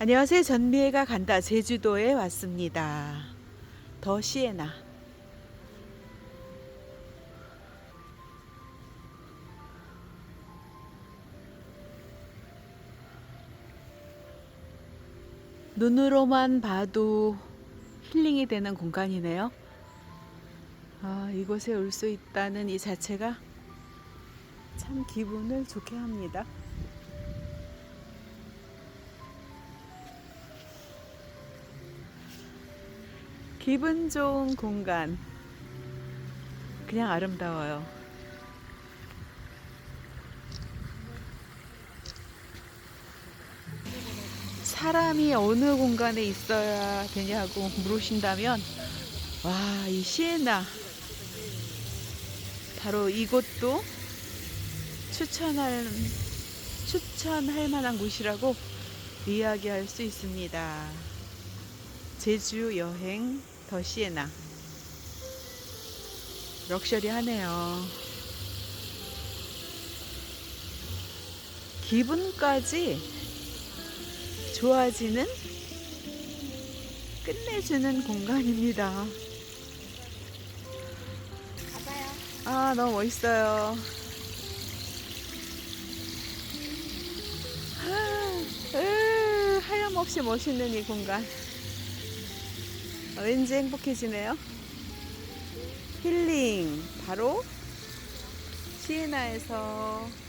안녕하세요. 전미애가 간다. 제주도에 왔습니다. 더 시에나. 눈으로만 봐도 힐링이 되는 공간이네요. 아, 이곳에 올 수 있다는 이 자체가 참 기분을 좋게 합니다. 기분 좋은 공간. 그냥 아름다워요. 사람이 어느 공간에 있어야 되냐고 물으신다면, 와, 이 시에나. 바로 이곳도 추천할, 추천할 만한 곳이라고 이야기할 수 있습니다. 제주 여행 더 시에나. 럭셔리하네요. 기분까지 좋아지는 끝내주는 공간입니다. 가봐요. 아, 너무 멋있어요. 아, 으, 하염없이 멋있는 이 공간. 아, 왠지 행복해지네요. 힐링. 바로 시에나에서.